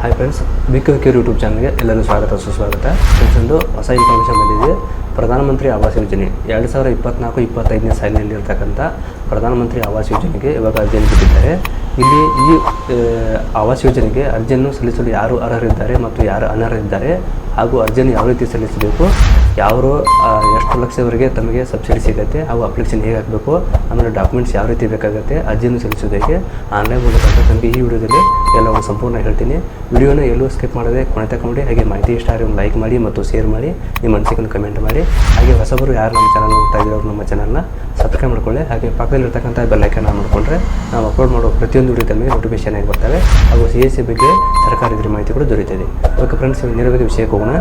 Hi friends ವಿಕ್ ಕ್ಯೂರ್ YouTube ಚಾನಲ್ಗೆ ಎಲ್ಲರೂ ಸ್ವಾಗತ, ಸುಸ್ವಾಗತ. ಫ್ರೆಂಡ್ಸ್ ಒಂದು ಹೊಸ ಇನ್ಫಾರ್ಮೇಷನ್ ಬಂದಿದೆ. ಪ್ರಧಾನಮಂತ್ರಿ ಆವಾಸ್ ಯೋಜನೆ. ಎರಡು ಸಾವಿರ ಇಪ್ಪತ್ನಾಲ್ಕು, ಇಪ್ಪತ್ತೈದನೇ ಸಾಲಿನಲ್ಲಿ ಇರ್ತಕ್ಕಂಥ ಪ್ರಧಾನಮಂತ್ರಿ ಆವಾಸ್ ಯೋಜನೆಗೆ ಇವಾಗ ಅರ್ಜಿಯನ್ನು ಬಿಟ್ಟಿದ್ದಾರೆ ಇಲ್ಲಿ ಈ ಆವಾಸ್ ಯೋಜನೆಗೆ ಅರ್ಜಿಯನ್ನು ಸಲ್ಲಿಸಲು ಯಾರು ಅರ್ಹರಿದ್ದಾರೆ ಮತ್ತು ಯಾರು ಅನರ್ಹರಿದ್ದಾರೆ ಹಾಗೂ ಅರ್ಜಿಯನ್ನು ಯಾವ ರೀತಿ ಸಲ್ಲಿಸಬೇಕು ಯಾರು ಎಷ್ಟು ಲಕ್ಷವರೆಗೆ ತಮಗೆ ಸಬ್ಸಿಡಿ ಸಿಗುತ್ತೆ, ಅವು ಅಪ್ಲಿಕೇಶನ್ ಹೇಗೆ ಹಾಕಬೇಕು, ಆಮೇಲೆ ಡಾಕ್ಯುಮೆಂಟ್ಸ್ ಯಾವ ರೀತಿ ಬೇಕಾಗುತ್ತೆ, ಅರ್ಜಿಯನ್ನು ಸಲ್ಲಿಸೋದಕ್ಕೆ ಆನ್ಲೈನ್ ಮೂಲಕ ತಮಗೆ ಈ ವಿಡಿಯೋದಲ್ಲಿ ಎಲ್ಲವೂ ಸಂಪೂರ್ಣ ಹೇಳ್ತೀನಿ. ವಿಡಿಯೋನ ಎಲ್ಲೂ ಸ್ಕಿಪ್ ಮಾಡದೆ ಕೊನೆ ತಗೊಂಡು ಹಾಗೆ ಮಾಹಿತಿ ಇಷ್ಟ ಆದರೆ ಒಂದು ಲೈಕ್ ಮಾಡಿ ಮತ್ತು ಶೇರ್ ಮಾಡಿ, ನಿಮ್ಮ ಅನಿಸಿಕೆಯನ್ನು ಕಮೆಂಟ್ ಮಾಡಿ. ಹಾಗೆ ಹೊಸಬರು ಯಾರು ನಮ್ಮ ಚಾನಲ್ ನೋಡ್ತಾ ಇದ್ದೀರೋ ನಮ್ಮ ಚಾನಲ್ನ ಸಬ್ಸ್ಕ್ರೈಬ್ ಮಾಡ್ಕೊಳ್ಳಿ. ಹಾಗೆ ಪಕ್ಕದಲ್ಲಿರ್ತಕ್ಕಂಥ ಬೆಲ್ಲೈಕನ್ನ ಮಾಡಿಕೊಂಡ್ರೆ ನಾವು ಅಪ್ಲೋಡ್ ಮಾಡೋ ಪ್ರತಿಯೊಂದು ವಿಡಿಯೋ ತಮಗೆ ನೋಟಿಫಿಕೇಶನ್ ಆಗಿ ಬರ್ತವೆ. ಹಾಗೂ ಸಿ ಎಸ್ ಸಿ ಬಗ್ಗೆ ಸರ್ಕಾರದ ಮಾಹಿತಿ ಕೂಡ ದೊರೆಯುತ್ತದೆ. ಓಕೆ ಫ್ರೆಂಡ್ಸ್ ನೇರವಾಗಿ ವಿಷಯಕ್ಕೆ ಹೋಗೋಣ.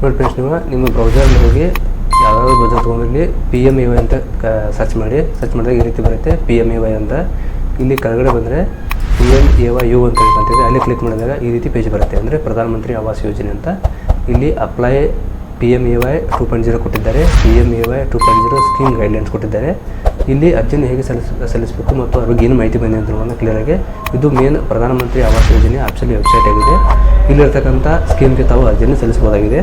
ನೋಡಿ ಫ್ರೆಂಡ್ಸ್ ನೀವು, ನಿಮ್ಮ ಬ್ರೌಸರ್ನಲ್ಲಿ ಹೋಗಿ ಯಾವ್ಯಾವ ಬ್ರೌಸರ್ ತೊಗೊಂಡಿರಲಿ ಪಿ ಎಂ ಎ ವೈ ಅಂತ ಸರ್ಚ್ ಮಾಡಿ ಸರ್ಚ್ ಮಾಡಿದಾಗ ಈ ರೀತಿ ಬರುತ್ತೆ ಪಿ ಎಂ ಎ ವೈ ಅಂತ. ಇಲ್ಲಿ ಕೆಳಗಡೆ ಬಂದರೆ P M A Y U ಅಂತ ಹೇಳ್ಕೊಂತೀವಿ ಅಲ್ಲಿ ಕ್ಲಿಕ್ ಮಾಡಿದಾಗ ಈ ರೀತಿ ಪೇಜ್ ಬರುತ್ತೆ. ಅಂದರೆ ಪ್ರಧಾನಮಂತ್ರಿ ಆವಾಸ್ ಯೋಜನೆ ಅಂತ. ಇಲ್ಲಿ apply P M A Y two point zero ಕೊಟ್ಟಿದ್ದಾರೆ P M A Y two point zero scheme guidelines ಕೊಟ್ಟಿದ್ದಾರೆ. ಇಲ್ಲಿ ಅರ್ಜಿನ ಹೇಗೆ ಸಲ್ಲಿಸ, ಸಲ್ಲಿಸಬೇಕು ಮತ್ತು ಅವ್ರಿಗೆ ಏನು ಮಾಹಿತಿ ಬಂದಿದೆ ಅಂತ ಕ್ಲಿಯರಾಗಿ ಇದು ಮೇನ್ ಪ್ರಧಾನಮಂತ್ರಿ ಆವಾಸ್ ಯೋಜನೆ ಆಪ್ಷನ್ ವೆಬ್ಸೈಟ್ ಆಗಿದೆ. ಇಲ್ಲಿರ್ತಕ್ಕಂಥ ಸ್ಕೀಮ್ಗೆ ತಾವು ಅರ್ಜಿಯನ್ನು ಸಲ್ಲಿಸಬಹುದಾಗಿದೆ.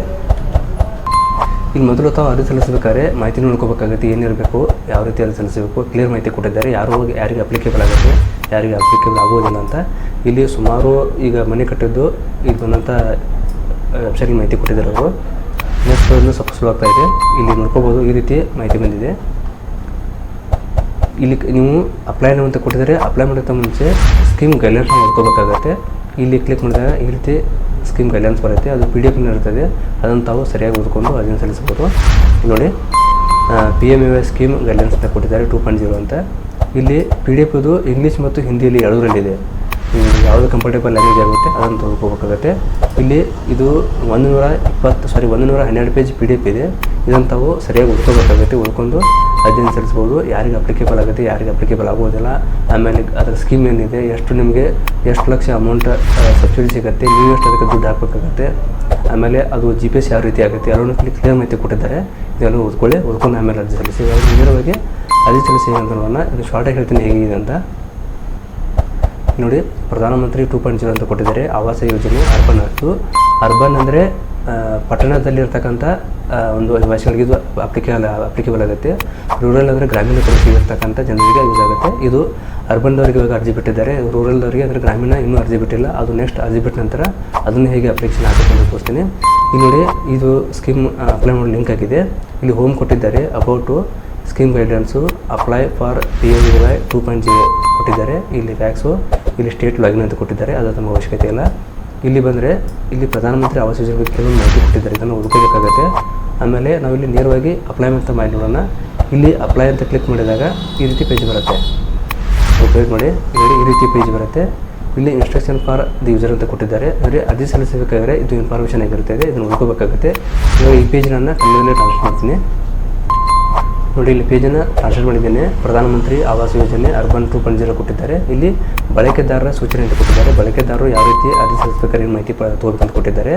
ಇಲ್ಲಿ ಮೊದಲು ತಾವು ಅರ್ಜಿ ಸಲ್ಲಿಸಬೇಕಾದ್ರೆ ಮಾಹಿತಿ ನೋಡ್ಕೋಬೇಕಾಗುತ್ತೆ ಏನಿರಬೇಕು ಯಾವ ರೀತಿ ಅರ್ಜಿ ಸಲ್ಲಿಸಬೇಕು ಕ್ಲಿಯರ್ ಮಾಹಿತಿ ಕೊಟ್ಟಿದ್ದಾರೆ. ಯಾರು ಯಾರಿಗೆ ಅಪ್ಲಿಕೇಬಲ್ ಆಗುತ್ತೆ, ಯಾರಿಗೆ ಅಪ್ಲಿಕೇಬಲ್ ಆಗೋದಿಲ್ಲ ಅಂತ ಇಲ್ಲಿ ಸುಮಾರು ಈಗ ಮನೆ ಕಟ್ಟಿದ್ದು ಈಗ ಬಂದಂಥ ವೆಬ್ಸೈಟ್ಗೆ ಮಾಹಿತಿ ಕೊಟ್ಟಿದ್ದಾರೆ ಅವರು. ನೆಕ್ಸ್ಟ್ ಅದನ್ನು ಸ್ವಲ್ಪ ಸ್ಲೋ ಆಗ್ತಾ ಇದೆ. ಇಲ್ಲಿ ನೋಡ್ಕೋಬೋದು, ಈ ರೀತಿ ಮಾಹಿತಿ ಬಂದಿದೆ. ಇಲ್ಲಿ ನೀವು ಅಪ್ಲೈ ಅಂತ ಕೊಟ್ಟಿದ್ದಾರೆ. ಅಪ್ಲೈ ಮಾಡೋಕ್ಕಿಂತ ಮುಂಚೆ ಸ್ಕೀಮ್ ಗೈಡ್ಲೈನ್ಸ್ ನೋಡ್ಕೋಬೇಕಾಗತ್ತೆ. ಇಲ್ಲಿ ಕ್ಲಿಕ್ ಮಾಡಿದಾಗ ಈ ರೀತಿ ಸ್ಕೀಮ್ ಗೈಡ್ಲೈನ್ಸ್ ಬರುತ್ತೆ. ಅದು ಪಿ ಡಿ ಎಫ್ ಇರ್ತದೆ. ಅದನ್ನು ತಾವು ಸರಿಯಾಗಿ ಓದ್ಕೊಂಡು ಅದನ್ನು ಸಲ್ಲಿಸ್ಬೋದು ನೋಡಿ P M U scheme guidelines ಅಂತ ಕೊಟ್ಟಿದ್ದಾರೆ ಟೂ ಪಾಯಿಂಟ್ ಜೀರೋ ಅಂತ. ಇಲ್ಲಿ ಪಿ ಡಿ ಎಫ್ ಇದು ಇಂಗ್ಲೀಷ್ ಮತ್ತು ಹಿಂದಿಯಲ್ಲಿ ಎರಡರಲ್ಲಿದೆ. ಯಾವುದು ಕಂಫರ್ಟೇಬಲ್ ಲ್ಯಾಂಗ್ವೇಜ್ ಆಗುತ್ತೆ, ಅದನ್ನು ತೊಗೊಬೇಕಾಗುತ್ತೆ ಇಲ್ಲಿ ಇದು ಒಂದು ನೂರ ಇಪ್ಪತ್ತು ಸಾರಿ ಒಂದು ನೂರ ಹನ್ನೆರಡು ಪೇಜ್ ಪಿ ಡಿ ಎಫ್ ಇದೆ. ಇದನ್ನು ತಾವು ಸರಿಯಾಗಿ ಓದ್ಕೋಬೇಕಾಗುತ್ತೆ, ಓದ್ಕೊಂಡು. ಅಧ್ಯಯನ ಸಲ್ಲಿಸ್ಬೋದು. ಯಾರಿಗೆ ಅಪ್ಲಿಕೇಬಲ್ ಆಗುತ್ತೆ, ಯಾರಿಗೆ ಅಪ್ಲಿಕೇಬಲ್ ಆಗೋದಿಲ್ಲ. ಆಮೇಲೆ ಅದರ ಸ್ಕೀಮ್ ಏನಿದೆ, ಎಷ್ಟು ನಿಮಗೆ ಎಷ್ಟು ಲಕ್ಷ ಅಮೌಂಟ್ ಸಬ್ಸಿಡಿ ಸಿಗುತ್ತೆ, ನೀವು ಎಷ್ಟು ಅದಕ್ಕೆ ದುಡ್ಡು ಹಾಕಬೇಕಾಗುತ್ತೆ. ಆಮೇಲೆ ಅದು ಜಿ ಪಿ ಎಸ್ ಯಾವ ರೀತಿ ಆಗುತ್ತೆ ಕ್ಲಿಕ್ ಕ್ಲಿಯರ್ ಮಾಹಿತಿ ಕೊಟ್ಟಿದ್ದಾರೆ. ಇದೆಲ್ಲ ಓದ್ಕೊಳ್ಳಿ, ಓದ್ಕೊಂಡು ಆಮೇಲೆ ಅರ್ಜಿ ಸಲ್ಲಿಸಿ. ಬಗ್ಗೆ ಅರ್ಜಿ ಸಲ್ಲಿಸಿ ಅಂತ ಇದು ಶಾರ್ಟಾಗಿ ಹೇಳ್ತೀನಿ ಹೇಗಿದೆ ಅಂತ. ನೋಡಿ, ಪ್ರಧಾನಮಂತ್ರಿ ಟೂ ಪಾಯಿಂಟ್ ಜೀರೋ ಅಂತ ಕೊಟ್ಟಿದ್ದಾರೆ. ಆವಾಸ ಯೋಜನೆ ಅರ್ಬನ್ ಅರ್ಬನ್ ಅಂದರೆ ಪಟ್ಟಣದಲ್ಲಿರ್ತಕ್ಕಂಥ ಒಂದು ನಿವಾಸಿಗಳಿಗೆ ಇದು ಅಪ್ಲಿಕೇಬಲ್ ಅಪ್ಲಿಕೇಬಲ್ ಆಗುತ್ತೆ. ರೂರಲ್ ಅಂದರೆ ಗ್ರಾಮೀಣ ಪ್ರದೇಶದಲ್ಲಿರ್ತಕ್ಕಂಥ ಜನರಿಗೆ ಯೂಸ್ ಆಗುತ್ತೆ. ಇದು ಅರ್ಬನ್ದವರಿಗೆ ಇವಾಗ ಅರ್ಜಿ ಬಿಟ್ಟಿದ್ದಾರೆ. ರೂರಲ್ದವರಿಗೆ ಅಂದರೆ ಗ್ರಾಮೀಣ ಇನ್ನೂ ಅರ್ಜಿ ಬಿಟ್ಟಿಲ್ಲ. ಅದು ನೆಕ್ಸ್ಟ್ ಅರ್ಜಿ ಬಿಟ್ಟ ನಂತರ ಅದನ್ನು ಹೇಗೆ ಅಪ್ಲಿಕೇಶನ್ ಹಾಕಬೇಕು ಅಂತ ತೋರಿಸ್ತೀನಿ. ಇಲ್ಲಿ ನೋಡಿ ಇದು ಸ್ಕೀಮ್ ಅಪ್ಲೈ ಮಾಡೋ ಲಿಂಕ್ ಆಗಿದೆ. ಇಲ್ಲಿ ಹೋಮ್ ಕೊಟ್ಟಿದ್ದಾರೆ. About scheme guidelines apply for P M Y two point zero ಕೊಟ್ಟಿದ್ದಾರೆ. ಇಲ್ಲಿ ಫ್ಯಾಕ್ಸು ಇಲ್ಲಿ ಸ್ಟೇಟ್ ಲಾಗಿನ್ ಅಂತ ಕೊಟ್ಟಿದ್ದಾರೆ. ಅದು ತುಂಬ ಅವಶ್ಯಕತೆ ಇಲ್ಲ. ಇಲ್ಲಿ ಬಂದರೆ ಇಲ್ಲಿ ಪ್ರಧಾನಮಂತ್ರಿ ಆವಾಸ್ ಯೋಜನೆ ಬಗ್ಗೆ ಕೆಲವೊಂದು ಮಾಹಿತಿ ಕೊಟ್ಟಿದ್ದಾರೆ. ಇದನ್ನು ಹುಡುಕಬೇಕಾಗತ್ತೆ. ಆಮೇಲೆ ನಾವಿಲ್ಲಿ ನೇರವಾಗಿ ಅಪ್ಲೈ ಅಂತ ಮಾಡಿ ಇಲ್ಲಿ ಅಪ್ಲೈ ಅಂತ ಕ್ಲಿಕ್ ಮಾಡಿದಾಗ ಈ ರೀತಿ ಪೇಜ್ ಬರುತ್ತೆ. ಉಪಯೋಗ ಮಾಡಿ. ನೋಡಿ ಈ ರೀತಿ ಪೇಜ್ ಬರುತ್ತೆ. ಇಲ್ಲಿ ಇನ್ಸ್ಟ್ರಕ್ಷನ್ ಫಾರ್ ದಿ ಯೂಸರ್ ಅಂತ ಕೊಟ್ಟಿದ್ದಾರೆ. ಅಂದರೆ ಅರ್ಜಿ ಸಲ್ಲಿಸಬೇಕಾದ್ರೆ ಇದು ಇನ್ಫಾರ್ಮೇಷನ್ ಆಗಿರುತ್ತೆ. ಇದನ್ನು ಓದ್ಕೋಬೇಕಾಗುತ್ತೆ ಇವಾಗ ಈ ಪೇಜ್ ನಾನು ಕನ್ನಡದಲ್ಲಿ ಟ್ರಾನ್ಸ್ಫರ್ ಮಾಡ್ತೀನಿ. ನೋಡಿ, ಇಲ್ಲಿ ಪೇಜನ್ನು ಟ್ರಾನ್ಸ್ಫರ್ ಮಾಡಿದ್ದೇನೆ. ಪ್ರಧಾನಮಂತ್ರಿ ಆವಾಸ್ ಯೋಜನೆ ಅರ್ಬನ್ ಟೂ ಪಾಯಿಂಟ್ ಜೀರೋ ಕೊಟ್ಟಿದ್ದಾರೆ. ಇಲ್ಲಿ ಬಳಕೆದಾರರ ಸೂಚನೆ ಅಂತ ಕೊಟ್ಟಿದ್ದಾರೆ. ಬಳಕೆದಾರರು ಯಾವ ರೀತಿ ಅರ್ಜಿ ಸಲ್ಲಿಸಬೇಕಾದ್ರೆ ಮಾಹಿತಿ ಪ, ತಗೋಬೇಕಂತ ಕೊಟ್ಟಿದ್ದಾರೆ.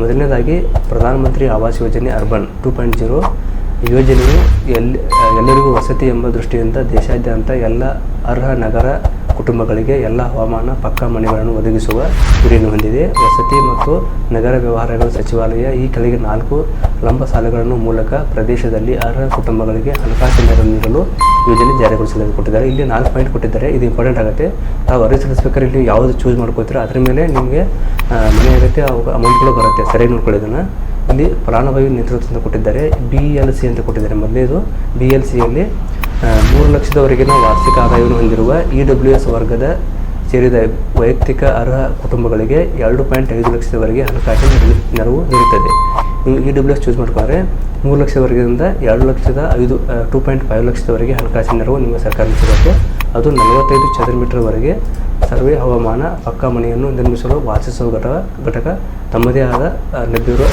ಮೊದಲನೇದಾಗಿ, ಪ್ರಧಾನಮಂತ್ರಿ ಆವಾಸ್ ಯೋಜನೆ ಅರ್ಬನ್ ಟೂ ಪಾಯಿಂಟ್ ಜೀರೋ ಯೋಜನೆಯು ಎಲ್ಲಿ ಎಲ್ಲರಿಗೂ ವಸತಿ ಎಂಬ ದೃಷ್ಟಿಯಿಂದ ದೇಶಾದ್ಯಂತ ಎಲ್ಲ ಅರ್ಹ ನಗರ ಕುಟುಂಬಗಳಿಗೆ ಎಲ್ಲ ಹವಾಮಾನ, ಪಕ್ಕಾ ಮನೆಗಳನ್ನು ಒದಗಿಸುವ ಗುರಿಯನ್ನು ಹೊಂದಿದೆ. ವಸತಿ ಮತ್ತು ನಗರ ವ್ಯವಹಾರಗಳ ಸಚಿವಾಲಯ ಈ ಕೆಳಗೆ ನಾಲ್ಕು ಲಂಬ ಸಾಲಗಳನ್ನು ಮೂಲಕ ಪ್ರದೇಶದಲ್ಲಿ ಅರ್ಹ ಕುಟುಂಬಗಳಿಗೆ ಹಣಕಾಸು ನೆರವು ನೀಡಲು ಯೋಜನೆ ಜಾರಿಗೊಳಿಸಲು ಕೊಟ್ಟಿದ್ದಾರೆ. ಇಲ್ಲಿ ನಾಲ್ಕು ಪಾಯಿಂಟ್ ಕೊಟ್ಟಿದ್ದಾರೆ. ಇದು ಇಂಪಾರ್ಟೆಂಟ್ ಆಗುತ್ತೆ. ತಾವು ಅರ್ಜಿ ಸಲ್ಲಿಸ್ಬೇಕಾದ್ರೆ ಇಲ್ಲಿ ಯಾವುದು ಚೂಸ್ ಮಾಡ್ಕೋತೀರೋ ಅದ್ರ ಮೇಲೆ ನಿಮಗೆ ಮನೆ ಆಗುತ್ತೆ ಅಮೌಂಟ್ಗಳು ಬರುತ್ತೆ. ಸರಿಯಾಗಿ ನೋಡ್ಕೊಳ್ಳಿ ಇದನ್ನು. ಇಲ್ಲಿ ಫಲಾನುಭವಿ ನೇತೃತ್ವದಿಂದ ಕೊಟ್ಟಿದ್ದಾರೆ. ಬಿ ಎಲ್ ಸಿ ಅಂತ ಕೊಟ್ಟಿದ್ದಾರೆ ಮೊದಲೇದು ಬಿ ಎಲ್ ಸಿಯಲ್ಲಿ ಮೂರು ಲಕ್ಷದವರೆಗಿನ ವಾರ್ಷಿಕ ಆದಾಯವನ್ನು ಹೊಂದಿರುವ ಇ ಡಬ್ಲ್ಯೂ ಎಸ್ ವರ್ಗದ ಸೇರಿದ ವೈಯಕ್ತಿಕ ಅರ್ಹ ಕುಟುಂಬಗಳಿಗೆ ಎರಡು ಪಾಯಿಂಟ್ ಐದು ಲಕ್ಷದವರೆಗೆ ಹಣಕಾಸಿನ ನೆರವು- ನೀಡುತ್ತದೆ. ನೀವು ಇ ಡಬ್ಲ್ಯೂ ಎಸ್ ಚೂಸ್ ಮಾಡ್ಕೊಂಡ್ರೆ ಮೂರು ಲಕ್ಷದವರೆಗಿಂದ ಎರಡು ಲಕ್ಷದ ಐದು ಟೂ ಪಾಯಿಂಟ್ ಫೈವ್ ಲಕ್ಷದವರೆಗೆ ಹಣಕಾಸಿನ ನೆರವು ನಿಮ್ಮ ಸರ್ಕಾರ ಸಿಗುತ್ತೆ. ಅದು ನಲವತ್ತೈದು ಚದರ ಮೀಟರ್ವರೆಗೆ ಸರ್ವೆ ಹವಾಮಾನ ಪಕ್ಕಾ ಮನೆಯನ್ನು ನಿರ್ಮಿಸಲು ವಾಸಿಸುವ ಘಟಕ ಘಟಕ ತಮ್ಮದೇ ಆದ ಲಭ್ಯವಿರೋ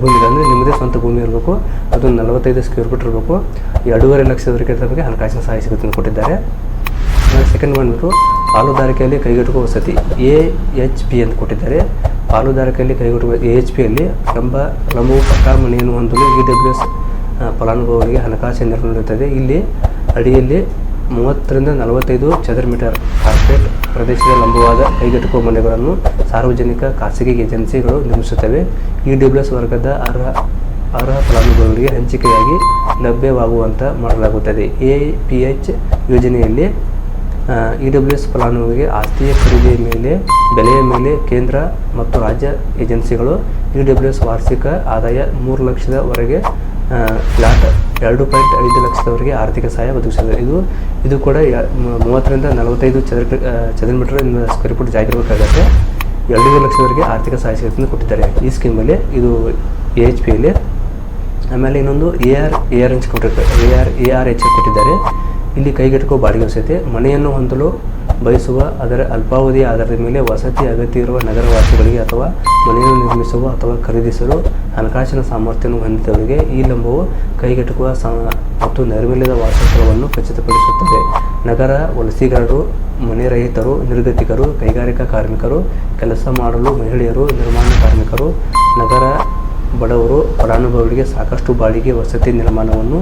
ಭೂಮಿ ಅಂದರೆ ನಿಮ್ಮದೇ ಸ್ವಂತ ಭೂಮಿ ಇರಬೇಕು. ಅದು ನಲವತ್ತೈದು ಸ್ಕ್ವೇರ್ ಫೀಟ್ ಇರಬೇಕು. ಎರಡೂವರೆ ಲಕ್ಷದವರೆಗೆ ತಮಗೆ ಹಣಕಾಸಿನ ಸಹಾಯ ಸಿಗುತ್ತೆ ಅಂತ ಕೊಟ್ಟಿದ್ದಾರೆ. ಸೆಕೆಂಡ್ ಬಂದ್ಬಿಟ್ಟು ಪಾಲುದಾರಿಕೆಯಲ್ಲಿ ಕೈಗೆಟುಕುವ ವಸತಿ ಎ ಎಚ್ ಪಿ ಅಂತ ಕೊಟ್ಟಿದ್ದಾರೆ. ಪಾಲುದಾರಿಕೆಯಲ್ಲಿ ಕೈಗೆಟುಕುವ ಎ ಎಚ್ ಪಿಯಲ್ಲಿ ಲಂಬ, ಲಂಬವು ಪಕ್ಕಾ ಮನೆಯನ್ನು ಹೊಂದಲು ಇ ಡಬ್ಲ್ಯೂ ಎಸ್ ಫಲಾನುಭವಿಗಳಿಗೆ ಹಣಕಾಸಿನ ನೆರವು ನೀಡುತ್ತದೆ. ಇಲ್ಲಿ ಅಡಿಯಲ್ಲಿ ಮೂವತ್ತರಿಂದ ನಲವತ್ತೈದು ಚದರ ಮೀಟರ್ ಕಾರ್ಪೆಟ್ ಪ್ರದೇಶದ ಲಂಬವಾದ ಕೈಗೆಟುಕುವ ಮನೆಗಳನ್ನು ಸಾರ್ವಜನಿಕ ಖಾಸಗಿ ಏಜೆನ್ಸಿಗಳು ನಿರ್ಮಿಸುತ್ತವೆ. ಈ ಡಬ್ಲ್ಯೂಎಸ್ ವರ್ಗದ ಅರ್ಹ ಅರ್ಹ ಫಲಾನುಭವಿಗಳಿಗೆ ಹಂಚಿಕೆಯಾಗಿ ಲಭ್ಯವಾಗುವಂತೆ ಮಾಡಲಾಗುತ್ತದೆ. ಎ ಪಿ ಎಚ್ ಯೋಜನೆಯಲ್ಲಿ ಇ ಡಬ್ಲ್ಯೂ ಎಸ್ ಫಲಾನುಭವಿಗೆ ಆಸ್ತಿಯ ಖರೀದಿಯ ಮೇಲೆ, ಬೆಲೆಯ ಮೇಲೆ ಕೇಂದ್ರ ಮತ್ತು ರಾಜ್ಯ ಏಜೆನ್ಸಿಗಳು ಇ ಡಬ್ಲ್ಯೂ ಎಸ್ ವಾರ್ಷಿಕ ಆದಾಯ ಮೂರು ಲಕ್ಷದವರೆಗೆ ಫ್ಲಾಟ್ ಎರಡು ಪಾಯಿಂಟ್ ಐದು ಲಕ್ಷದವರೆಗೆ ಆರ್ಥಿಕ ಸಹಾಯ ಒದಗಿಸಿದೆ ಇದು ಇದು ಕೂಡ ಮೂವತ್ತರಿಂದ ನಲವತ್ತೈದು ಚದರ ಚದರ ಮೀಟರ್ ಸ್ಕ್ವೇರ್ ಫೀಟ್ ಜಾಗ ಇರಬೇಕಾಗತ್ತೆ. ಎರಡೂವರೆ ಲಕ್ಷದವರೆಗೆ ಆರ್ಥಿಕ ಸಹಾಯ ಸಿಗುತ್ತೆ ಕೊಟ್ಟಿದ್ದಾರೆ. ಈ ಸ್ಕೀಮಲ್ಲಿ ಇದು ಎ ಎಚ್ ಪಿಯಲ್ಲಿ ಆಮೇಲೆ ಇನ್ನೊಂದು A R A R H ಕೊಟ್ಟಿರ್ತಾರೆ. A R A R H ಕೊಟ್ಟಿದ್ದಾರೆ. ಇಲ್ಲಿ ಕೈಗೆಟಕೋ ಬಾಡಿಗೆ ವಸತಿ ಮನೆಯನ್ನು ಹೊಂದಲು ಬಯಸುವ ಅದರ ಅಲ್ಪಾವಧಿಯ ಆಧಾರದ ಮೇಲೆ ವಸತಿ ಅಗತ್ಯ ಇರುವ ನಗರವಾಸಿಗಳಿಗೆ ಅಥವಾ ಮನೆಯನ್ನು ನಿರ್ಮಿಸುವ ಅಥವಾ ಖರೀದಿಸಲು ಹಣಕಾಸಿನ ಸಾಮರ್ಥ್ಯವನ್ನು ಹೊಂದಿದವರಿಗೆ ಈ ಲಂಬವು ಕೈಗೆಟುಕುವ ಸ ಮತ್ತು ನೈರ್ಮಲ್ಯದ ವಾಸಸ್ಥಳವನ್ನು ಖಚಿತಪಡಿಸುತ್ತದೆ. ನಗರ ವಲಸಿಗರರು ಮನೆ ರಹಿತರು, ನಿರ್ಗತಿಕರು, ಕೈಗಾರಿಕಾ ಕಾರ್ಮಿಕರು, ಕೆಲಸ ಮಾಡಲು ಮಹಿಳೆಯರು, ನಿರ್ಮಾಣ ಕಾರ್ಮಿಕರು, ನಗರ ಬಡವರು, ಫಲಾನುಭವಿಗಳಿಗೆ ಸಾಕಷ್ಟು ಬಾಡಿಗೆ ವಸತಿ ನಿರ್ಮಾಣವನ್ನು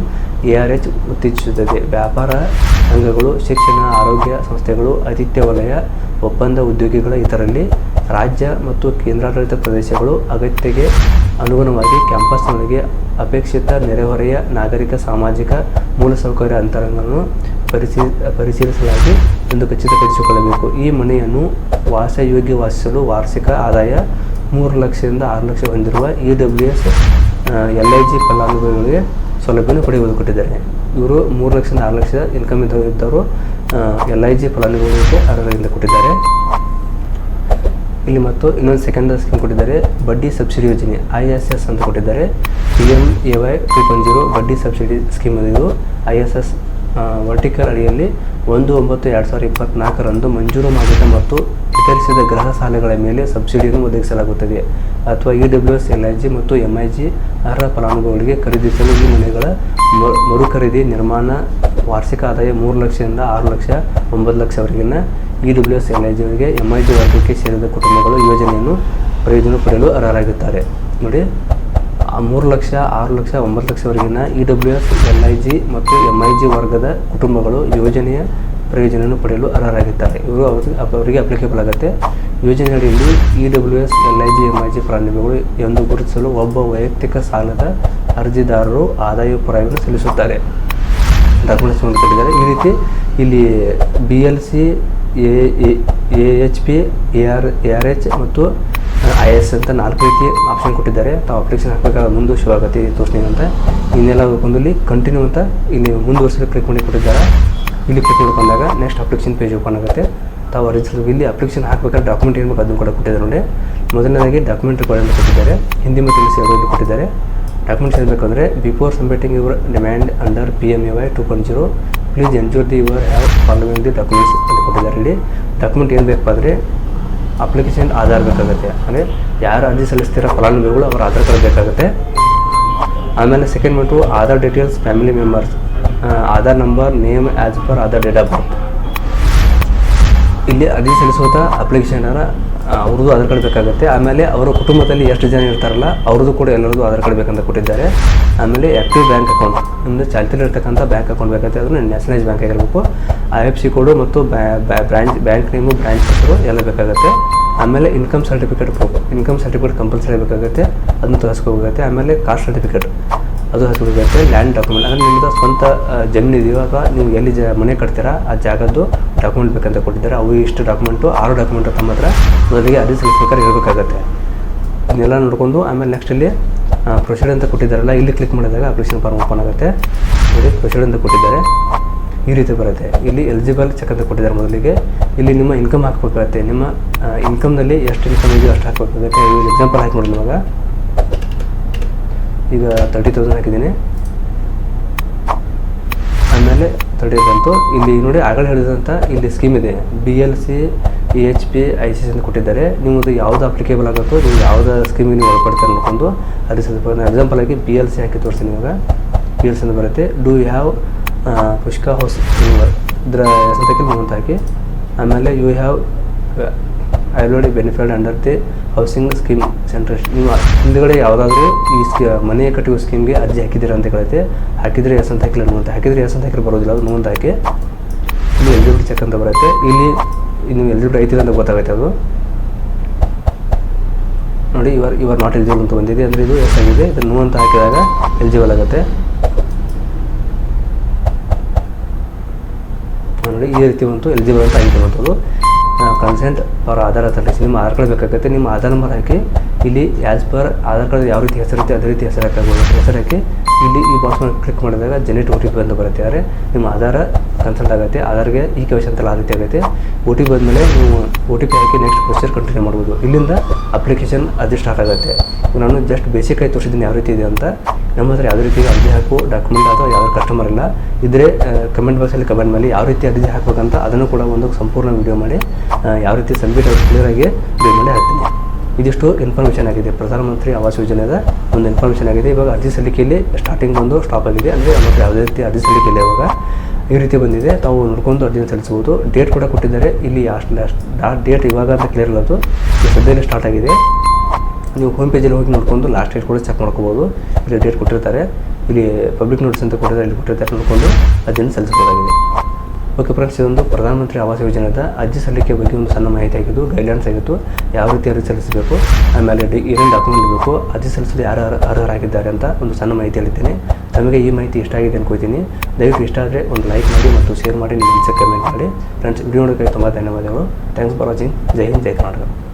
ಎ ಆರ್ ಎಚ್ ಉತ್ತೇಜಿಸುತ್ತದೆ ವ್ಯಾಪಾರ ಸಂಘಗಳು, ಶಿಕ್ಷಣ, ಆರೋಗ್ಯ ಸಂಸ್ಥೆಗಳು, ಆತಿಥ್ಯ ವಲಯ, ಒಪ್ಪಂದ ಉದ್ಯೋಗಿಗಳ ಇದರಲ್ಲಿ ರಾಜ್ಯ ಮತ್ತು ಕೇಂದ್ರಾಡಳಿತ ಪ್ರದೇಶಗಳು ಅಗತ್ಯಗೆ ಅನುಗುಣವಾಗಿ ಕ್ಯಾಂಪಸ್ನೊಳಗೆ ಅಪೇಕ್ಷಿತ ನೆರೆಹೊರೆಯ ನಾಗರಿಕ ಸಾಮಾಜಿಕ ಮೂಲಸೌಕರ್ಯ ಅಂತರಗಳನ್ನು ಪರಿಶೀ, ಪರಿಶೀಲಿಸಲಾಗಿ ಎಂದು ಖಚಿತಪಡಿಸಿಕೊಳ್ಳಬೇಕು. ಈ ಮನೆಯನ್ನು ವಾಸಯೋಗ್ಯ ವಾಸಿಸಲು ವಾರ್ಷಿಕ ಆದಾಯ ಮೂರು ಲಕ್ಷದಿಂದ ಆರು ಲಕ್ಷ ಹೊಂದಿರುವ E W S L I G ಫಲಾನುಭವಿಗಳಿಗೆ ಸೌಲಭ್ಯವನ್ನು ಪಡೆಯುವುದು ಕೊಟ್ಟಿದ್ದಾರೆ ಇವರು ಮೂರು ಲಕ್ಷದಿಂದ ಆರು ಲಕ್ಷ ಇನ್ಕಮ್ ಇದ್ದವರು ಇದ್ದವರು ಎಲ್ ಐ ಜಿ ಫಲಾನುಭವಿಗಳಿಗೆ ಅರ್ಹರಿಂದ ಕೊಟ್ಟಿದ್ದಾರೆ. ಇಲ್ಲಿ ಮತ್ತು ಇನ್ನೊಂದು ಸೆಕೆಂಡ್ ಸ್ಕೀಮ್ ಕೊಟ್ಟಿದ್ದಾರೆ, ಬಡ್ಡಿ ಸಬ್ಸಿಡಿ ಯೋಜನೆ ಐ ಎಸ್ ಎಸ್ ಅಂತ ಕೊಟ್ಟಿದ್ದಾರೆ. P M A Y two point zero ಬಡ್ಡಿ ಸಬ್ಸಿಡಿ ಸ್ಕೀಮ್ ಇದು. ಐ ಎಸ್ ಎಸ್ ವರ್ಟಿಕಲ್ ಅಡಿಯಲ್ಲಿ ಒಂದು ಒಂಬತ್ತು ಎರಡು ಸಾವಿರದ ಇಪ್ಪತ್ತ್ನಾಲ್ಕರಂದು ಮಂಜೂರು ಮಾಡಿದ ಮತ್ತು ವಿತರಿಸಿದ ಗೃಹ ಸಾಲಗಳ ಮೇಲೆ ಸಬ್ಸಿಡಿಯನ್ನು ಒದಗಿಸಲಾಗುತ್ತದೆ. ಅಥವಾ E W S L I G ಮತ್ತು ಎಂ ಐ ಜಿ ಅರ್ಹ ಫಲಾನುಭವಿಗಳಿಗೆ ಖರೀದಿಸಲು ಈ ಮನೆಗಳ ಮ- ಮರು ಖರೀದಿ ನಿರ್ಮಾಣ ವಾರ್ಷಿಕ ಆದಾಯ ಮೂರು ಲಕ್ಷದಿಂದ ಆರು ಲಕ್ಷ ಒಂಬತ್ತು ಲಕ್ಷವರೆಗಿನ E W S L I ಜಿಯವರಿಗೆ M I G ವರ್ಗಕ್ಕೆ ಸೇರಿದ ಕುಟುಂಬಗಳು ಯೋಜನೆಯನ್ನು ಪ್ರಯೋಜನ ಪಡೆಯಲು ಅರ್ಹರಾಗುತ್ತಾರೆ. ನೋಡಿ ಮೂರು ಲಕ್ಷ, ಆರು ಲಕ್ಷ ಒಂಬತ್ತು ಲಕ್ಷವರೆಗಿನ E W S L I G ಮತ್ತು ಎಂ ಐ ಜಿ ವರ್ಗದ ಕುಟುಂಬಗಳು ಯೋಜನೆಯ ಪ್ರಯೋಜನವನ್ನು ಪಡೆಯಲು ಅರ್ಹರಾಗಿದ್ದಾರೆ. ಇವರು ಅವ್ರಿಗೆ ಅಪ್ಲಿಕೇಬಲ್ ಆಗುತ್ತೆ ಯೋಜನೆಯಡಿಯಲ್ಲಿ E W S L I G M I G ಪ್ರಾರಂಭಗಳು ಎಂದು ಗುರುತಿಸಲು ಒಬ್ಬ ವೈಯಕ್ತಿಕ ಸಾಲದ ಅರ್ಜಿದಾರರು ಆದಾಯ ಪುರಾವೆಯನ್ನು ಸಲ್ಲಿಸುತ್ತಾರೆ. ಡಾಕ್ಯುಮೆಂಟ್ಸ್ ಕೊಟ್ಟಿದ್ದಾರೆ ಈ ರೀತಿ ಇಲ್ಲಿ B L C A H P A R A R H ಮತ್ತು ಐ ಎಸ್ ಅಂತ ನಾಲ್ಕು ರೀತಿ ಆಪ್ಷನ್ ಕೊಟ್ಟಿದ್ದಾರೆ. ತಾವು ಅಪ್ಲಿಕೇಶನ್ ಹಾಕಬೇಕಾದ ಮುಂದೆ ಶುರು ಆಗತ್ತೆ ತೋರಿಸ್ತೀನಿ ಅಂತ ಇನ್ನೆಲ್ಲ ಇಲ್ಲಿ ಕಂಟಿನ್ಯೂ ಅಂತ ಇಲ್ಲಿ ಮುಂದುವರಿಸಲು ಕ್ಲಿಕ್ ಮಾಡಿ ಕೊಟ್ಟಿದ್ದಾರೆ. ಇಲ್ಲಿ ಕ್ಲಿಕ್ ಮಾಡ್ಕೊಂಡಾಗ ನೆಕ್ಸ್ಟ್ ಅಪ್ಲಿಕೇಶನ್ ಪೇಜ್ ಓಪನ್ ಆಗುತ್ತೆ. ತಾವು ಅರ್ಜಿ ಇಲ್ಲಿ ಅಪ್ಲಿಕೇಶನ್ ಹಾಕಬೇಕಾದ್ರೆ ಡಾಕ್ಯುಮೆಂಟ್ ಏನು ಬೇಕು ಅದನ್ನು ಕೂಡ ಕೊಟ್ಟಿದ್ದಾರೆ ನೋಡಿ. ಮೊದಲನೇದಾಗಿ ಡಾಕ್ಯುಮೆಂಟ್ ರಿಕ್ವೈರ್ಮೆಂಟ್ ಕೊಟ್ಟಿದ್ದಾರೆ. ಹಿಂದಿ ಮತ್ತು ಇಂಗ್ಲೀಷ್ ಎರಡು ಕೊಟ್ಟಿದ್ದಾರೆ. ಡಾಕ್ಯುಮೆಂಟ್ಸ್ ಹೇಳಬೇಕಂದ್ರೆ before submitting your demand under P M A Y two point zero please ensure the your have following the documents ಅಂತ ಕೊಟ್ಟಿದ್ದಾರೆ ಇಲ್ಲಿ. ಡಾಕ್ಯುಮೆಂಟ್ ಏನು ಬೇಕಾದರೆ ಅಪ್ಲಿಕೇಶನ್ ಆಧಾರ್ ಬೇಕಾಗುತ್ತೆ. ಅಂದರೆ ಯಾರು ಅರ್ಜಿ ಸಲ್ಲಿಸ್ತೀರ ಫಲಾನುಭವಿಗಳು ಅವರ ಆಧಾರ್ ಕಾರ್ಡ್ ಬೇಕಾಗುತ್ತೆ. ಆಮೇಲೆ ಸೆಕೆಂಡ್ ಬಂತು Aadhaar details family members Aadhaar number, name as per Aadhaar date of birth ಇಲ್ಲಿ ಅರ್ಜಿ ಸಲ್ಲಿಸುವಂಥ ಅಪ್ಲಿಕೇಶನ್ ಅವ್ರದ್ದು ಆಧಾರ್ ಕಾರ್ಡ್ ಬೇಕಾಗುತ್ತೆ. ಆಮೇಲೆ ಅವರ ಕುಟುಂಬದಲ್ಲಿ ಎಷ್ಟು ಜನ ಇರ್ತಾರಲ್ಲ, ಅವ್ರದ್ದು ಕೂಡ ಎಲ್ಲರದ್ದು ಆಧಾರ್ ಕಾರ್ಡ್ ಬೇಕಂತ ಕೊಟ್ಟಿದ್ದಾರೆ. ಆಮೇಲೆ ಆ್ಯಕ್ಟಿವ್ ಬ್ಯಾಂಕ್ ಅಕೌಂಟ್ ನಿಮ್ಮದು ಚಾಲ್ತಿಯಲ್ಲಿರ್ತಕ್ಕಂಥ ಬ್ಯಾಂಕ್ ಅಕೌಂಟ್ ಬೇಕಾಗುತ್ತೆ. ಅದನ್ನು ನ್ಯಾಷನಲೈಸ್ ಬ್ಯಾಂಕ್ ಆಗಿರಬೇಕು. ಐ ಎಫ್ ಸಿ ಕೋಡು ಮತ್ತು ಬ್ರಾಂಚ್ ಬ್ಯಾಂಕ್ ನೇಮು ಬ್ರಾಂಚ್ ಹೆಸರು ಎಲ್ಲ ಬೇಕಾಗುತ್ತೆ. ಆಮೇಲೆ income certificate income certificate compulsory ಬೇಕಾಗುತ್ತೆ. ಅದನ್ನು ತರಿಸ್ಕೋಬೇಕಾಗುತ್ತೆ. ಆಮೇಲೆ ಕಾಸ್ಟ್ ಸರ್ಟಿಫಿಕೇಟ್ ಅದು ಹಚ್ಕೊಳ್ಬೇಕು ಲ್ಯಾಂಡ್ ಡಾಕ್ಯುಮೆಂಟ್ ಅಂದರೆ ನಿಮ್ಮದು ಸ್ವಂತ ಜಮೀನು ಇದೆಯೋ ಅಥವಾ ನೀವು ಎಲ್ಲಿ ಜ, ಮನೆ ಕಟ್ತೀರಾ, ಆ ಜಾಗದ್ದು ಡಾಕ್ಯುಮೆಂಟ್ ಬೇಕಂತ ಕೊಟ್ಟಿದ್ದಾರೆ. ಅವು ಇಷ್ಟು ಡಾಕ್ಯುಮೆಂಟು ಆರು ಡಾಕ್ಯುಮೆಂಟ್ ತಮ್ಮ ಹತ್ರ. ಮೊದಲಿಗೆ ಅರ್ಜಿ ಸಲ್ಲಿಸ್ಬೇಕಾದ್ರೆ ಇರಬೇಕಾಗತ್ತೆ ಇದನ್ನೆಲ್ಲ ನೋಡಿಕೊಂಡು ಆಮೇಲೆ ನೆಕ್ಸ್ಟ್ ಇಲ್ಲಿ ಪ್ರೊಸೀಡ್ ಅಂತ ಕೊಟ್ಟಿದ್ದಾರಲ್ಲ, ಇಲ್ಲಿ ಕ್ಲಿಕ್ ಮಾಡಿದಾಗ ಅಪ್ಲಿಕೇಶನ್ ಫಾರ್ಮ್ ಓಪನ್ ಆಗುತ್ತೆ. ನೋಡಿ ಪ್ರೊಸೀಡ್ ಅಂತ ಕೊಟ್ಟಿದ್ದಾರೆ. ಈ ರೀತಿ ಬರುತ್ತೆ. ಇಲ್ಲಿ ಎಲಿಜಿಬಲ್ ಚೆಕ್ ಅಂತ ಕೊಟ್ಟಿದ್ದಾರೆ ಮೊದಲಿಗೆ. ಇಲ್ಲಿ ನಿಮ್ಮ ಇನ್ಕಮ್ ಹಾಕಬೇಕಾಗತ್ತೆ. ನಿಮ್ಮ ಇನ್ಕಮ್ನಲ್ಲಿ ಎಷ್ಟು ಇನ್ಕಮ್ ಇದೆಯೋ ಅಷ್ಟು ಹಾಕಬೇಕಾಗುತ್ತೆ. ಎಕ್ಸಾಂಪಲ್ ಹಾಕಿ ನೋಡಿ ಇವಾಗ. ಈಗ ತರ್ಟಿ ತೌಸಂಡ್ ಹಾಕಿದ್ದೀನಿ. ಆಮೇಲೆ ತರ್ಟಿ ಬಂತು. ಇಲ್ಲಿ ನೋಡಿ ಆಗಲೇ ಹೇಳಿದಂಥ ಇಲ್ಲಿ ಸ್ಕೀಮ್ ಇದೆ. B L C E H P I C C ಅಂತ ಕೊಟ್ಟಿದ್ದಾರೆ. ನಿಮ್ಮದು ಯಾವುದು ಅಪ್ಲಿಕೇಬಲ್ ಆಗುತ್ತೋ, ನೀವು ಯಾವುದೇ ಸ್ಕೀಮಿಗೆ ನೀವು ಒಳಪಡ್ತಾರೆ ಅಂದ್ಕೊಂಡು ಅದೇ ಸ್ವಲ್ಪ ಎಕ್ಸಾಂಪಲ್ ಆಗಿ ಬಿ ಎಲ್ ಸಿ ಹಾಕಿ ತೋರಿಸ್ತೀನಿ ಇವಾಗ. ಬಿ ಎಲ್ ಸಿ ಅಂತ ಬರುತ್ತೆ. Do you have pucca house ಇದರ ಸಂತಕ್ಕೆ ಅಂತ ಹಾಕಿ. ಆಮೇಲೆ you have already benefit under the housing scheme central ನೀವು ಹಿಂದುಗಡೆ ಯಾವುದಾದ್ರೂ ಈ ಸ್ಕೀ, ಮನೆ ಕಟ್ಟುವ ಸ್ಕೀಮ್ಗೆ ಅರ್ಜಿ ಹಾಕಿದ್ದೀರಾ ಅಂತ ಕೇಳುತ್ತೆ. ಹಾಕಿದರೆ ಎಸ್ ಅಂತ ಹಾಕಿಲ್ಲ ಅಂತ ಹಾಕಿದರೆ ಎಸ್ ಅಂತ ಹಾಕಿದ್ರೆ ಬರೋದಿಲ್ಲ, ಅದು ನೋಂದು ಅಂತ ಹಾಕಿ ಇಲ್ಲಿ ಎಲಿಜಿಬಿಲಿಟಿ ಚೆಕ್ ಅಂತ ಬರುತ್ತೆ. ಇಲ್ಲಿ ನೀವು ಎಲಿಜಿಬಿಲಿಟಿ ಐತಿದೆ ಅಂತ ಗೊತ್ತಾಗುತ್ತೆ ಅದು. ನೋಡಿ, ಇವರ್ ಇವರ್ ನಾಟ್ ಎಲಿಜಿಬಲ್ ಅಂತ ಬಂದಿದೆ. ಅಂದರೆ ಇದು ಎಸ್ ಆಗಿದೆ. ಇದು ನೋ ಅಂತ ಹಾಕಿದಾಗ ಎಲಿಜಿಬಲ್ ಆಗುತ್ತೆ. ನೋಡಿ, ಈ ರೀತಿ ಬಂತು ಎಲಿಜಿಬಲ್ ಅಂತ ಆಗಿದೆ ಬಂತು ಕನ್ಸೆಂಟ್ ಅವರ ಆಧಾರ್ ಅಥೆಂಟಿಸಿ ನಿಮ್ಮ ಆಧಾರ್ ಕಾರ್ಡ್ ಬೇಕಾಗುತ್ತೆ, ನಿಮ್ಮ ಆಧಾರ್ ನಂಬರ್ ಹಾಕಿ, ಇಲ್ಲಿ ಆ್ಯಸ್ ಪರ್ ಆಧಾರ್ ಕಾರ್ಡ್ ಯಾವ ರೀತಿ ಹೆಸರಿರುತ್ತೆ ಅದೇ ರೀತಿ ಹೆಸರು ಹಾಕಬಹುದು ಹೆಸರು ಇಲ್ಲಿ ಈ ಬಾಕ್ಸ್ ಮೇಲೆ ಕ್ಲಿಕ್ ಮಾಡಿದಾಗ ಜನರೇಟ್ ಓ ಟಿ ಪಿ ಅಂತ ಬರುತ್ತೆ. ಆದರೆ ನಿಮ್ಮ ಆಧಾರ ಕನ್ಸಲ್ಟ್ ಆಗುತ್ತೆ ಅದರಿಗೆ ಈ ಕೆ ಅಂತೆಲ್ಲ ಆ ರೀತಿ ಆಗುತ್ತೆ. ಒ ಟಿ ಪಿ ಬಂದಮೇಲೆ ನೀವು ಒ ಟಿ ಪಿ ಹಾಕಿ ನೆಕ್ಸ್ಟ್ ಪ್ರೊಸೀಜರ್ ಕಂಟಿನ್ಯೂ ಮಾಡ್ಬೋದು. ಇಲ್ಲಿಂದ ಅಪ್ಲಿಕೇಶನ್ ಅದು ಸ್ಟಾರ್ಟ್ ಆಗುತ್ತೆ. ನಾನು ಜಸ್ಟ್ ಬೇಸಿಕ್ ಆಗಿ ತೋರಿಸಿದ್ದೀನಿ ಯಾವ ರೀತಿ ಇದೆ ಅಂತ. ನಮ್ಮ ಹತ್ರ ಯಾವುದೇ ರೀತಿ ಅರ್ಜಿ ಹಾಕು ಡಾಕ್ಯುಮೆಂಟ್ ಅಥವಾ ಯಾವ ಕಸ್ಟಮರ್ ಇಲ್ಲ. ಇದ್ದರೆ ಕಮೆಂಟ್ ಬಾಕ್ಸಲ್ಲಿ ಕಮೆಂಟ್ ಮಾಡಿ ಯಾವ ರೀತಿ ಅರ್ಜಿ ಹಾಕ್ಬೇಕಂತ ಅದನ್ನು ಕೂಡ ಒಂದು ಸಂಪೂರ್ಣ ವಿಡಿಯೋ ಮಾಡಿ ಯಾವ ರೀತಿ ಸಬ್ಮಿಟ್ ಕ್ಲಿಯರಾಗಿ ವಿಡಿಯೋ ಮಾಡಿ ಹಾಕ್ತೀನಿ. ಇದಿಷ್ಟು ಇನ್ಫಾರ್ಮೇಷನ್ ಆಗಿದೆ. ಪ್ರಧಾನಮಂತ್ರಿ ಆವಾಸ್ ಯೋಜನೆದ ಒಂದು ಇನ್ಫಾರ್ಮೇಷನ್ ಆಗಿದೆ. ಇವಾಗ ಅರ್ಜಿ ಸಲ್ಲಿಕೆಯಲ್ಲಿ ಸ್ಟಾರ್ಟಿಂಗ್ ಬಂದು ಸ್ಟಾಪ್ ಆಗಿದೆ. ಅಂದರೆ ನಮ್ಮ ಯಾವುದೇ ರೀತಿ ಅರ್ಜಿ ಸಲ್ಲಿಕೆ ಇಲ್ಲ ಇವಾಗ ಈ ರೀತಿ ಬಂದಿದೆ. ತಾವು ನೋಡ್ಕೊಂಡು ಅರ್ಜಿನ ಸಲ್ಲಿಸಬಹುದು. ಡೇಟ್ ಕೂಡ ಕೊಟ್ಟಿದ್ದಾರೆ. ಇಲ್ಲಿ ಅಷ್ಟು ಲಾಸ್ಟ್ ಡೇಟ್ ಇವಾಗ ಅಂತ ಕ್ಲಿಯರ್ ಇರೋದು ಸದ್ಯದಲ್ಲೇ ಸ್ಟಾರ್ಟ್ ಆಗಿದೆ. ನೀವು ಹೋಮ್ ಪೇಜಲ್ಲಿ ಹೋಗಿ ನೋಡ್ಕೊಂಡು ಲಾಸ್ಟ್ ಡೇಟ್ ಕೂಡ ಚೆಕ್ ಮಾಡ್ಕೋಬೋದು ಇಲ್ಲಿ ಡೇಟ್ ಕೊಟ್ಟಿರ್ತಾರೆ. ಇಲ್ಲಿ ಪಬ್ಲಿಕ್ ನೋಟಿಸ್ ಅಂತ ಕೊಟ್ಟಿದ್ದಾರೆ. ಇಲ್ಲಿ ಕೊಟ್ಟಿರ್ತಾರೆ ನೋಡಿಕೊಂಡು ಅದನ್ನು ಸಲ್ಲಿಸಬಹುದಾಗಿದೆ. ಓಕೆ ಫ್ರೆಂಡ್ಸ್ ಇದೊಂದು ಪ್ರಧಾನಮಂತ್ರಿ ಆವಾಸ್ ಯೋಜನೆದ ಅರ್ಜಿ ಸಲ್ಲಿಕೆ ಬಗ್ಗೆ ಒಂದು ಸಣ್ಣ ಮಾಹಿತಿ ಆಗಿದ್ದು ಗೈಡ್ಲೈನ್ಸ್ ಆಗಿತ್ತು ಯಾವ ರೀತಿ ಅರ್ಜಿ ಸಲ್ಲಿಸಬೇಕು, ಆಮೇಲೆ ಏನೇನು ಡಾಕ್ಯುಮೆಂಟ್ ಬೇಕು, ಅರ್ಜಿ ಸಲ್ಲಿಸಲು ಯಾರು ಅರ್ಹರಾಗಿದ್ದಾರೆ ಅಂತ ಒಂದು ಸಣ್ಣ ಮಾಹಿತಿ ಹೇಳಿದ್ದೇನೆ. ತಮಗೆ ಈ ಮಾಹಿತಿ ಇಷ್ಟ ಆಗಿದೆ ಅನ್ಕೋತೀನಿ ದಯವಿಟ್ಟು ಇಷ್ಟ ಆದರೆ ಒಂದು ಲೈಕ್ ಮಾಡಿ ಮತ್ತು ಶೇರ್ ಮಾಡಿ ನಿಮ್ಮ ಕಮೆಂಟ್ ಮಾಡಿ ಫ್ರೆಂಡ್ಸ್ ವಿಡಿಯೋ ನೋಡೋಕ್ಕೆ ತುಂಬ ಧನ್ಯವಾದಗಳು. Thanks for watching Jai Hind, Jai Karnataka.